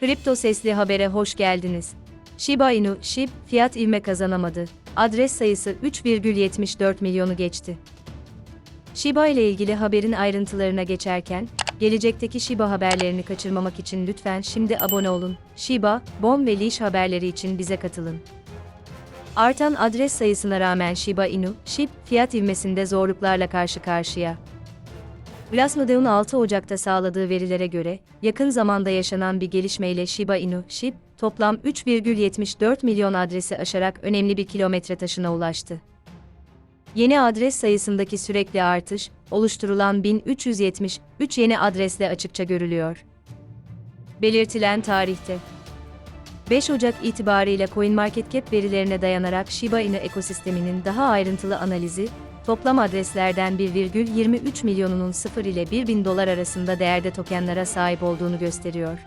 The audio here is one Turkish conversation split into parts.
Kripto Sesli Haber'e hoş geldiniz. Shiba Inu, SHIB, fiyat ivme kazanamadı. Adres sayısı 3,74 milyonu geçti. Shiba ile ilgili haberin ayrıntılarına geçerken, gelecekteki Shiba haberlerini kaçırmamak için lütfen şimdi abone olun. Shiba, Bon ve Leash haberleri için bize katılın. Artan adres sayısına rağmen Shiba Inu, SHIB, fiyat ivmesinde zorluklarla karşı karşıya. Glassnode'un 6 Ocak'ta sağladığı verilere göre, yakın zamanda yaşanan bir gelişmeyle Shiba Inu, SHIB, toplam 3,74 milyon adresi aşarak önemli bir kilometre taşına ulaştı. Yeni adres sayısındaki sürekli artış, oluşturulan 1373 yeni adresle açıkça görülüyor. Belirtilen tarihte 5 Ocak itibariyle CoinMarketCap verilerine dayanarak Shiba Inu ekosisteminin daha ayrıntılı analizi, toplam adreslerden 1,23 milyonunun 0 ile 1 bin dolar arasında değerde tokenlara sahip olduğunu gösteriyor.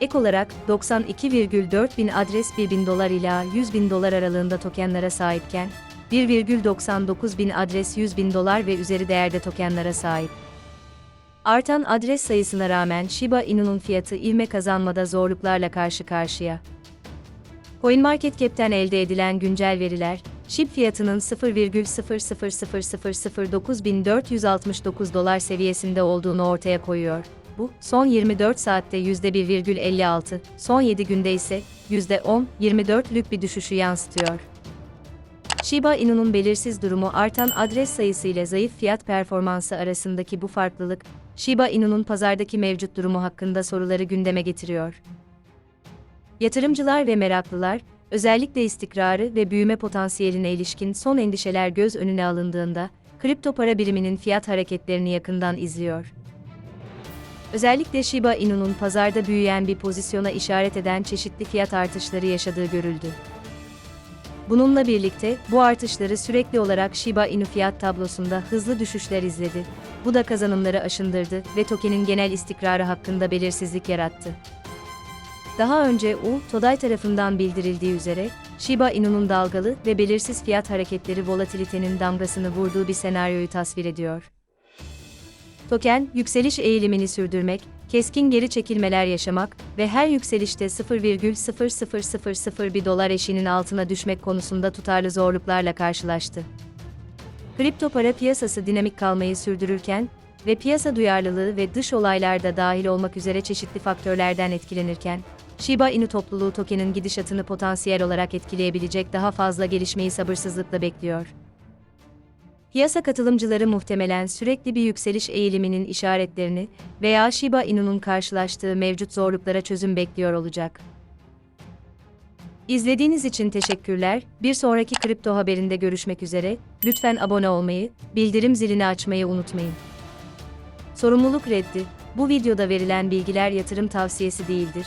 Ek olarak 92,4 bin adres 1 bin dolar ila 100 bin dolar aralığında tokenlara sahipken, 1,99 bin adres 100 bin dolar ve üzeri değerde tokenlara sahip. Artan adres sayısına rağmen Shiba Inu'nun fiyatı ivme kazanmada zorluklarla karşı karşıya. CoinMarketCap'ten elde edilen güncel veriler, SHIB fiyatının 0,00009.469 dolar seviyesinde olduğunu ortaya koyuyor. Bu, son 24 saatte %1,56, son 7 günde ise %10-24'lük bir düşüşü yansıtıyor. Shiba Inu'nun belirsiz durumu artan adres sayısı ile zayıf fiyat performansı arasındaki bu farklılık, Shiba Inu'nun pazardaki mevcut durumu hakkında soruları gündeme getiriyor. Yatırımcılar ve meraklılar, özellikle istikrarı ve büyüme potansiyeline ilişkin son endişeler göz önüne alındığında, kripto para biriminin fiyat hareketlerini yakından izliyor. Özellikle Shiba Inu'nun pazarda büyüyen bir pozisyona işaret eden çeşitli fiyat artışları yaşadığı görüldü. Bununla birlikte, bu artışları sürekli olarak Shiba Inu fiyat tablosunda hızlı düşüşler izledi. Bu da kazanımları aşındırdı ve tokenin genel istikrarı hakkında belirsizlik yarattı. Daha önce U, Today tarafından bildirildiği üzere, Shiba Inu'nun dalgalı ve belirsiz fiyat hareketleri volatilitenin damgasını vurduğu bir senaryoyu tasvir ediyor. Token, yükseliş eğilimini sürdürmek, keskin geri çekilmeler yaşamak ve her yükselişte 0,00001 dolar eşiğinin altına düşmek konusunda tutarlı zorluklarla karşılaştı. Kripto para piyasası dinamik kalmayı sürdürürken ve piyasa duyarlılığı ve dış olaylar da dahil olmak üzere çeşitli faktörlerden etkilenirken, Shiba Inu topluluğu tokenin gidişatını potansiyel olarak etkileyebilecek daha fazla gelişmeyi sabırsızlıkla bekliyor. Piyasa katılımcıları muhtemelen sürekli bir yükseliş eğiliminin işaretlerini veya Shiba Inu'nun karşılaştığı mevcut zorluklara çözüm bekliyor olacak. İzlediğiniz için teşekkürler. Bir sonraki kripto haberinde görüşmek üzere. Lütfen abone olmayı, bildirim zilini açmayı unutmayın. Sorumluluk reddi. Bu videoda verilen bilgiler yatırım tavsiyesi değildir.